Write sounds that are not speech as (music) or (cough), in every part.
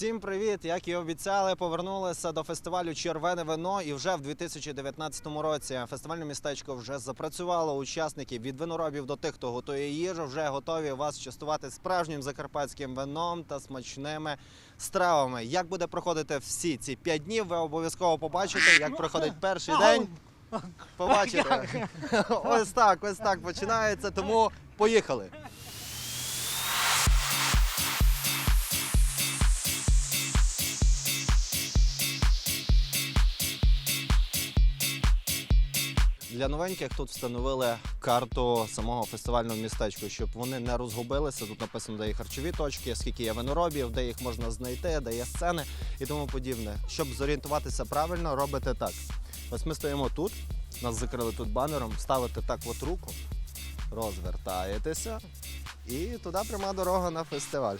Всім привіт! Як і обіцяли, повернулися до фестивалю Червене вино. І вже в 2019 році фестивальне містечко вже запрацювало. Учасники від виноробів до тих, хто готує їжу, вже готові вас частувати справжнім закарпатським вином та смачними стравами. Як буде проходити всі ці п'ять днів? Ви обов'язково побачите. Як проходить перший день. Побачите. Ось так, ось так починається. Тому поїхали. Для новеньких тут встановили карту самого фестивального містечка, щоб вони не розгубилися. Тут написано, де є харчові точки, скільки є виноробів, де їх можна знайти, де є сцени і тому подібне. Щоб зорієнтуватися правильно, робите так. Ось ми стоїмо тут, нас закрили тут банером, ставите так от руку, розвертаєтеся, і туди пряма дорога на фестиваль.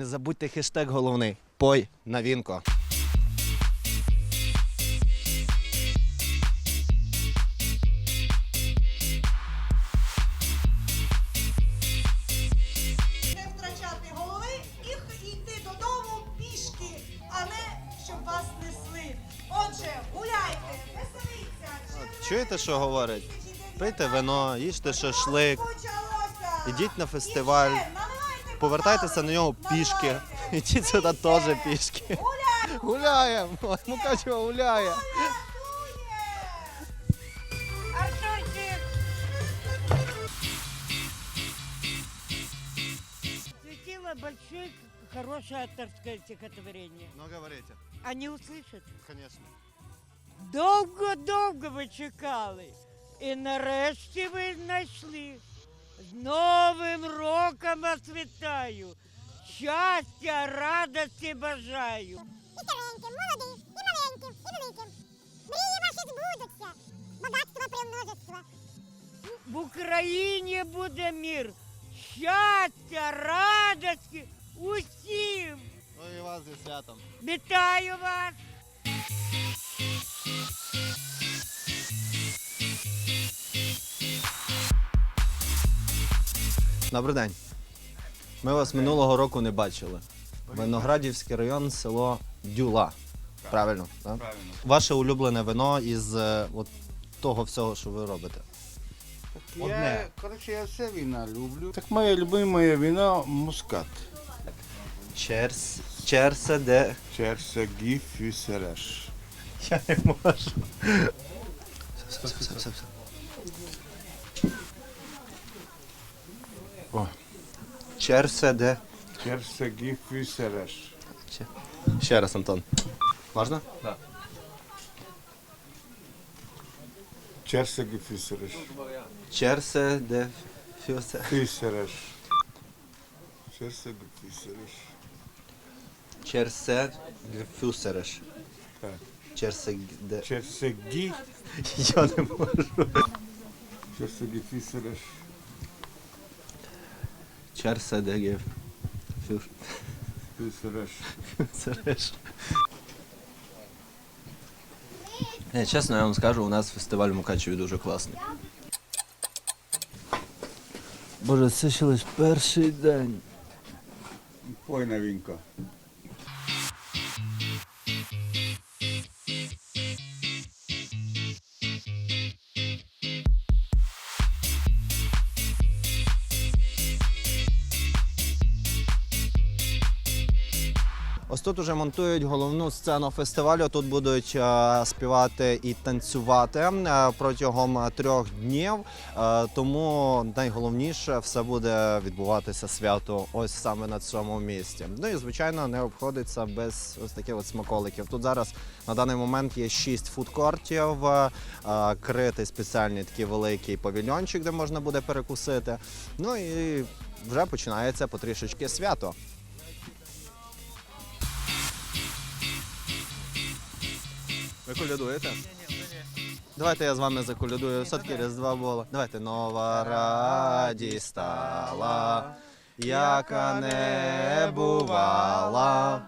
Не забудьте хештег головний. Пой на вінко. не втрачати голови і йти додому пішки, а не щоб вас несли. Отже, гуляйте, веселіться. Чуєте, що говорять? Пийте вино, їжте шашлик, ідіть на фестиваль, повертайтеся на нього пішки. (laughs) Ідіть сюди теж пішки. Гуляємо! Мукачева гуляє. Артурчик. Светило большое, хорошее авторское стихотворение. Ну, говорите, Они услышат? звісно. Довго-довго ви чекали. І нарешті ви знайшли. З Новим роком вас вітаю. Щастя, радості бажаю. І стареньким, молодим, і маленьким, і великим. Мрії ваші збудуться, багатства примножиться. В Україні буде мир. Щастя, радості усім. Ну і вас зі святом. Вітаю вас! Добрий день. Ми вас минулого року не бачили. Виноградівський район, село Дюла. Правильно, так? Правильно. Ваше улюблене вино із е, от того всього, що ви робите. Я, Одне. коротше, я все віна люблю. Так моє любиме віно мускат. Черс, черсе де. Черсе гіф фюсереш. Я не можу. Все, все, все, все, все. О. Черсе де. Черсе гіф фюсереш. Ще раз, Антон. Можна? Черсе гіф фюсереш. Черсе де. Фюсе. Фюсереш. Черсе гіф фюсереш. Черсе фюсереш. Так. Черсе де. Черсе гі. Я не можу. Черсе гіф Черсе де ге. Фюсереш. Фюсереш. Не, чесно, я вам скажу, у нас фестиваль в Мукачеві дуже класний. Боже, це ще лише перший день. Пой на Ось тут уже монтують головну сцену фестивалю. Тут будуть е, співати і танцювати е, протягом трьох днів. Е, тому найголовніше все буде відбуватися свято ось саме на цьому місці. Ну і звичайно не обходиться без ось таких от смаколиків. Тут зараз на даний момент є шість фудкортів, критий спеціальний такий великий павільйончик, де можна буде перекусити. Ну і вже починається потрішечки свято. Ви колядуєте? Давайте я з вами заколядую. Все-таки Різдва було. Давайте нова радість стала, яка не бувала.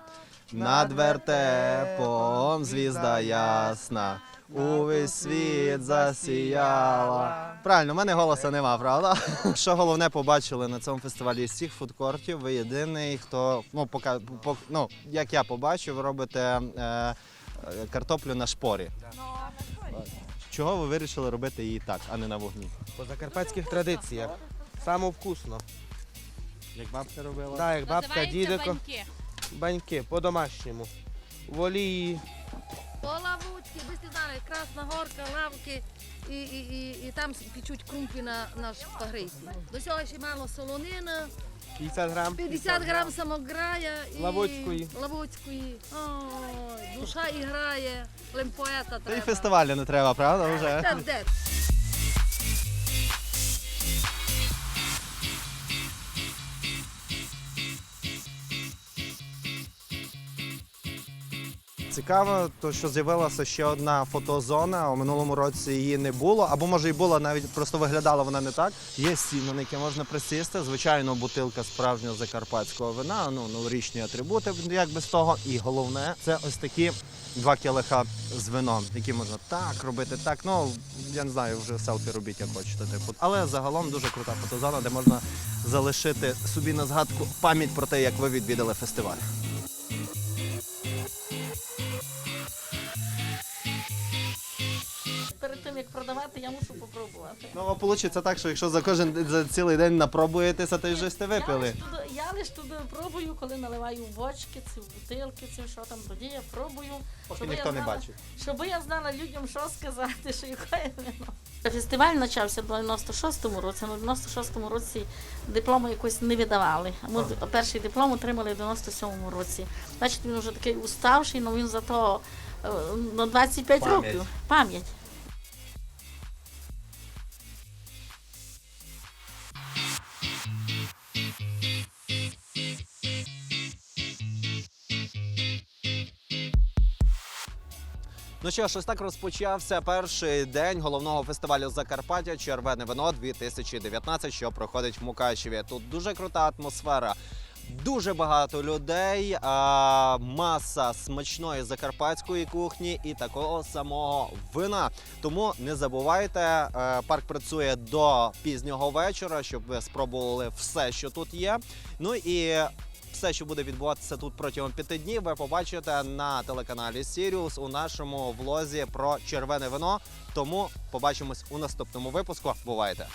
Над вертепом звізда ясна увесь світ засіяла. Правильно, в мене голоса нема, правда? (laughs) Що головне побачили на цьому фестивалі з цих фудкортів, ви єдиний, хто, ну, пока, по, ну, як я побачив, робите е, картоплю на шпорі. Чого ви вирішили робити її так, а не на вогні? По закарпатських традиціях. Саме вкусно. Як бабка робила? Так, як бабка, Називається дідико. баньки. Баньки по-домашньому. В олії. То лавучки, ви знали, Красна Горка, лавки і, і, і, і там печуть крумпі на, на погрейці. До цього ще мало солонина, 50 грам. 50 грам самограя і Лавоцької. Лавоцької. Ой, душа і грає, треба. Та й фестивалю не треба, правда? Вже? Та де? Цікаво, то що з'явилася ще одна фотозона. У минулому році її не було, або може і була, навіть просто виглядала вона не так. Є стіни, на які можна присісти. Звичайно, бутилка справжнього закарпатського вина, ну новорічні атрибути, як без того. І головне, це ось такі два келиха з вином, які можна так робити, так. Ну я не знаю, вже селфі робіть, як хочете. Типу, але загалом дуже крута фотозона, де можна залишити собі на згадку пам'ять про те, як ви відвідали фестиваль. Продавати, я мушу попробувати. Ну, а вийде так, що якщо за кожен за цілий день напробуєтеся, то вже сте Я випили. лиш, туди, я лиш туди пробую, коли наливаю в бочки, ці в бутилки, ці що там тоді я пробую. Поки щоб ніхто я не знала- бачить. Щоб я знала людям, що сказати, що яке вино. Фестиваль почався в 96-му році. Ну, в 96-му році диплому якось не видавали. Ми перший диплом отримали в 97-му році. Значить, він вже такий уставший, але він зато е, на 25 Пам'ять. років. Пам'ять. Ну що ж, ось так розпочався перший день головного фестивалю Закарпаття Червене вино 2019, що проходить в Мукачеві. Тут дуже крута атмосфера. Дуже багато людей, а, маса смачної закарпатської кухні і такого самого вина. Тому не забувайте, е, парк працює до пізнього вечора, щоб ви спробували все, що тут є. Ну і все, що буде відбуватися тут протягом п'яти днів, ви побачите на телеканалі Сіріус у нашому влозі про червене вино. Тому побачимось у наступному випуску. Бувайте!